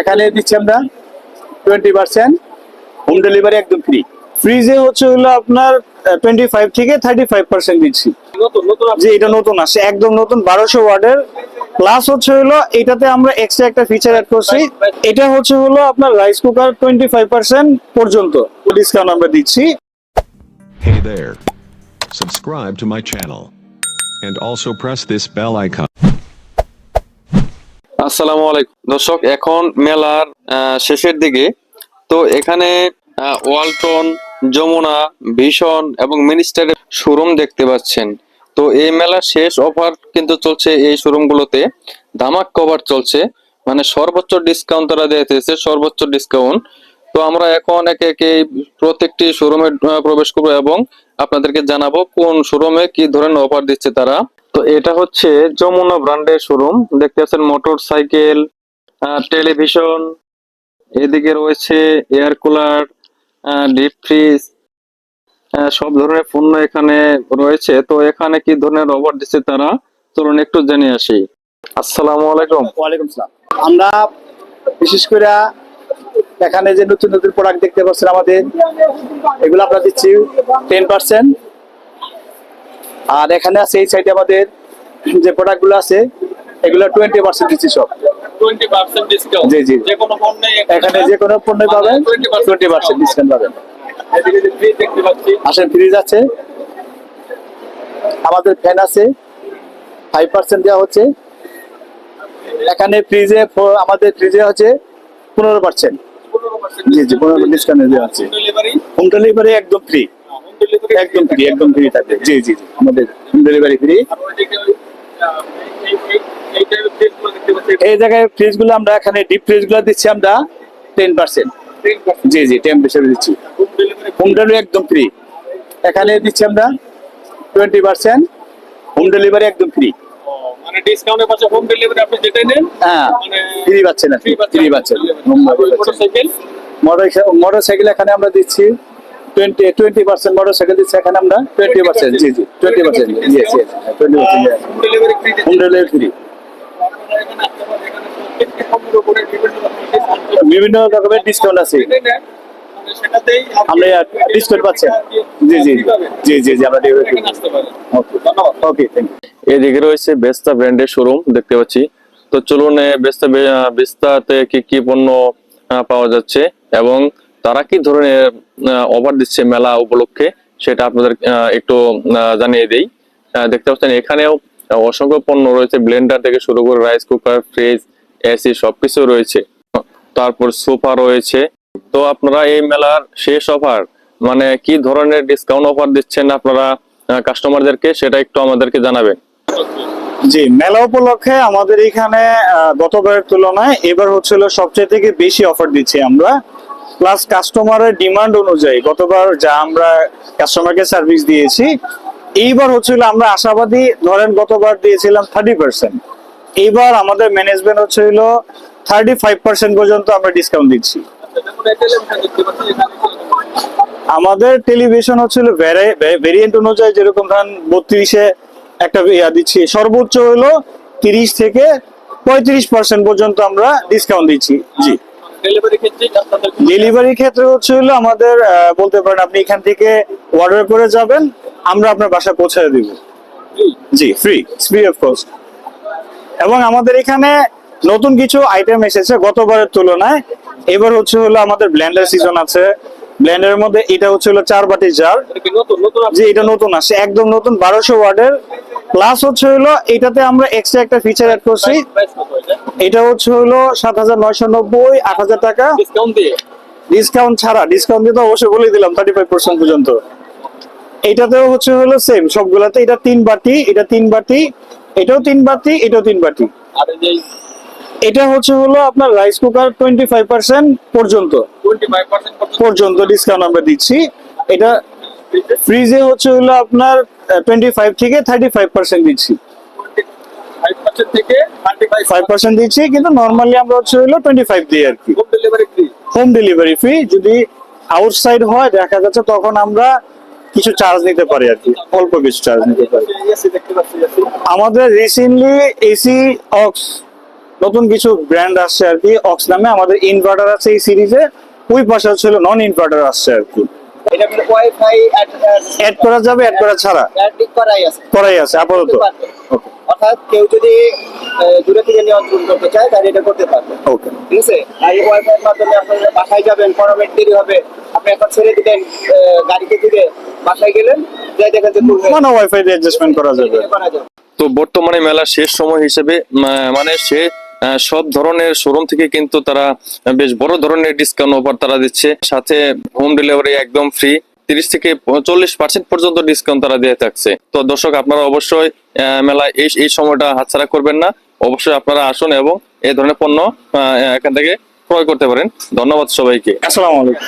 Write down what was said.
এখানে দিচ্ছি আমরা টোয়েন্টি পার্সেন্ট হোম ডেলিভারি একদম ফ্রি ফ্রিজে হচ্ছে হলো আপনার টোয়েন্টি ফাইভ থেকে থার্টি ফাইভ পার্সেন্ট দিচ্ছি নতুন নতুন যে এটা নতুন আসছে একদম নতুন বারোশো ওয়ার্ডের প্লাস হচ্ছে হলো এটাতে আমরা এক্সট্রা একটা ফিচার অ্যাড করছি এটা হচ্ছে হলো আপনার rice cooker twenty five percent পর্যন্ত ডিসকাউন্ট আমরা দিচ্ছি Hey there. Subscribe to my channel. And also press this bell icon. আসসালামু আলাইকুম। দর্শক, এখন মেলার শেষের দিকে। তো এখানে ওয়ালটন, যমুনা, ভীষণ এবং মিনিস্টারের শোরুম দেখতে পাচ্ছেন। তো এই মেলার শেষ অফার কিন্তু চলছে এই শোরুমগুলোতে। ধামাক কভার চলছে। মানে সর্বোচ্চ ডিসকাউন্ট তারা দিয়েছে, সর্বোচ্চ ডিসকাউন্ট তো আমরা এখন একে একে প্রত্যেকটি শোরুমে প্রবেশ করব এবং আপনাদেরকে জানাব কোন শোরুমে কি ধরনের অফার দিচ্ছে তারা। তো এটা হচ্ছে যমুনা ব্র্যান্ডের শোরুম। দেখতে পাচ্ছেন মোটর সাইকেল টেলিভিশন, এদিকে রয়েছে এয়ার কুলার ডিপ ফ্রিজ সব ধরনের পণ্য এখানে রয়েছে। তো এখানে কি ধরনের অফার দিচ্ছে তারা? চলুন একটু জেনে আসি। আসসালামু আলাইকুম। ওয়ালাইকুম সালাম আমরা বিশেষ করে এখানে যে নতুন নতুন প্রোডাক্ট দেখতে পাচ্ছেন আমাদের, এগুলো আমরা দিচ্ছি টেন পার্সেন্ট আর এখানে আছে এই সাইডে আমাদের যে প্রোডাক্টগুলো আছে এগুলো টোয়েন্টি পার্সেন্ট দিচ্ছি সব ডিসকাউন্ট জি, জি। এখানে যে কোনো পণ্য পাবেন টোয়েন্টি পার্সেন্ট ডিসকাউন্ট পাবেন। আসেন ফ্রিজ আছে। আমাদের ফ্যান আছে। ফাইভ পার্সেন্ট দেওয়া হচ্ছে। এখানে ফ্রিজে আমাদের ফ্রিজে হচ্ছে পনেরো পার্সেন্ট জি জি পনেরো ডিসকাউন্ট দেওয়া আছে। ডেলিভারি হোম ডেলিভারি একদম ফ্রি ডেলিভারি একদম ফ্রি একদম ফ্রি থাকবে। জি জি আমাদের হোম ডেলিভারি ফ্রি এই জায়গায় ফ্রিজগুলো আমরা এখানে ডিপ ফ্রিজগুলো দিচ্ছি আমরা টেন পার্সেন্ট জি জি টেন হিসেবে দিচ্ছি। হোম ডেলিভারি একদম ফ্রি এখানে দিচ্ছি আমরা টোয়েন্টি পার্সেন্ট হোম ডেলিভারি একদম ফ্রি মানে ডিসকাউন্টের পাশে হোম ডেলিভারি আপনি যেটাই নেন হ্যাঁ মানে ফ্রি পাচ্ছেন আপনি ফ্রি পাচ্ছেন। মোটরসাইকেল মোটর সাইকেল এখানে আমরা দিচ্ছি twenty twenty percent motor cycle দিচ্ছি এখানে আমরা টোয়েন্টি পার্সেন্ট জি জি twenty percent yes yes twenty percent home delivery free বিভিন্ন রকমের ডিসকাউন্ট আছে। আমরা ডিসকাউন্ট পাচ্ছেন জি জি জি জি জি আমরা ওকে। থ্যাংক ইউ এদিকে রয়েছে বেস্তা ব্র্যান্ডের শোরুম দেখতে পাচ্ছি। তো চলুন বেস্তা বেস্তাতে কি কি পণ্য পাওয়া যাচ্ছে? এবং তারা কি ধরনের অফার দিচ্ছে মেলা উপলক্ষে? সেটা আপনাদের একটু জানিয়ে দেই। দেখতে পাচ্ছেন এখানেও অসংখ্য পণ্য রয়েছে। ব্লেন্ডার থেকে শুরু করে রাইস কুকার, ফ্রিজ এসি সবকিছু রয়েছে। তারপর সোফা রয়েছে। তো আপনারা এই মেলার শেষ অফার মানে কি ধরনের ডিসকাউন্ট অফার দিচ্ছেন আপনারা কাস্টমারদেরকে সেটা একটু আমাদেরকে জানাবেন। জি, মেলা উপলক্ষে আমাদের এখানে গতবারের তুলনায় এবার হচ্ছিল সবচেয়ে থেকে বেশি অফার দিচ্ছি আমরা। প্লাস কাস্টমারের ডিমান্ড অনুযায়ী, গতবার যা আমরা কাস্টমারকে সার্ভিস দিয়েছি, এইবার হচ্ছিল আমরা আশাবাদী, ধরেন গতবার দিয়েছিলাম থার্টি পার্সেন্ট এইবার আমাদের ম্যানেজমেন্ট হচ্ছিল থার্টি ফাইভ পার্সেন্ট পর্যন্ত আমরা ডিসকাউন্ট দিচ্ছি। আমাদের টেলিভিশন হচ্ছিল ভেরিয়েন্ট অনুযায়ী যেরকম ধরেন বত্রিশে একটা ইয়া দিচ্ছি, সর্বোচ্চ হলো তিরিশ থেকে পঁয়ত্রিশ পার্সেন্ট পর্যন্ত আমরা ডিসকাউন্ট দিচ্ছি। জি। ডেলিভারি ক্ষেত্রে হচ্ছে হলো আমাদের বলতে পারেন আপনি এখান থেকে অর্ডার করে যাবেন আমরা আপনার বাসায় পৌঁছে দিব। জি ফ্রি ফ্রি অফ কস্ট এবং আমাদের এখানে নতুন কিছু আইটেম এসেছে গতবারের তুলনায়। এবার হচ্ছে হলো আমাদের ব্লেন্ডার সিজন আছে। ব্লেন্ডারের মধ্যে এটা হচ্ছে হলো চার বাটি জার যে এটা নতুন আসছে একদম নতুন বারোশো ওয়ার্ডের প্লাস হচ্ছে হলো এটাতে আমরা এক্সট্রা একটা ফিচার অ্যাড করছি। এটা হচ্ছে হলো সাত হাজার নয়শো নব্বই আট হাজার টাকা। ডিসকাউন্ট ছাড়া ডিসকাউন্ট দিয়ে তো অবশ্যই বলে দিলাম থার্টি ফাইভ পার্সেন্ট পর্যন্ত। এটাতেও হচ্ছে হলো সেম সবগুলাতে এটা তিন বাটি এটা তিন বাটি এটাও তিন বাটি এটাও তিন বাটি। এটা হচ্ছে হলো আপনার rice cooker twenty five percent পর্যন্ত। পর্যন্ত ডিসকাউন্ট আমরা দিচ্ছি। এটা ফ্রিজে হচ্ছে হলো আপনার টোয়েন্টি ফাইভ থেকে থার্টি ফাইভ পার্সেন্ট দিচ্ছি। ফাইভ পার্সেন্ট দিচ্ছি কিন্তু নর্মালি আমরা হচ্ছে হলো টোয়েন্টি ফাইভ দিই আর কি। হোম ডেলিভারি ফ্রি যদি আউটসাইড হয় দেখা যাচ্ছে তখন আমরা কিছু চার্জ নিতে পারি আর কি অল্প কিছু চার্জ নিতে পারি। আমাদের রিসেন্টলি এসি অক্স নতুন কিছু ব্র্যান্ড আসছে আর কি অক্স নামে। আমাদের ইনভার্টার আছে এই সিরিজে ওই পাশে হচ্ছে নন ইনভার্টার আসছে আর কি। অ্যাড করা যাবে অ্যাড করা ছাড়া। করাই আছে। করাই আছে আপাতত। অর্থাৎ কেউ যদি দূরে থেকে নিয়ন্ত্রণ করতে চায় তাহলে এটা করতে পারবে। ওকে ঠিক আছে? আর এই ওয়াইফাই মাধ্যমে আপনি বাসায় যাবেন পনেরো মিনিট দেরি হবে আপনি এখন ছেড়ে দিলেন গাড়িতে দিলে বাসায় গেলেন যাই দেখেন যে মানে ওয়াইফাই দিয়ে অ্যাডজাস্টমেন্ট করা যাবে। তো বর্তমানে মেলা শেষ সময় হিসেবে মানে সে আহ, সব ধরনের শোরুম থেকে কিন্তু তারা বেশ বড় ধরনের ডিসকাউন্ট অফার তারা দিচ্ছে। সাথে হোম ডেলিভারি একদম ফ্রি তিরিশ থেকে চল্লিশ পার্সেন্ট পর্যন্ত ডিসকাউন্ট তারা দিয়ে থাকছে। তো দর্শক, আপনারা অবশ্যই মেলায় এই এই সময়টা হাতছাড়া করবেন না। অবশ্যই আপনারা আসুন এবং এই ধরনের পণ্য এখান থেকে ক্রয় করতে পারেন। ধন্যবাদ সবাইকে। আসসালামু আলাইকুম।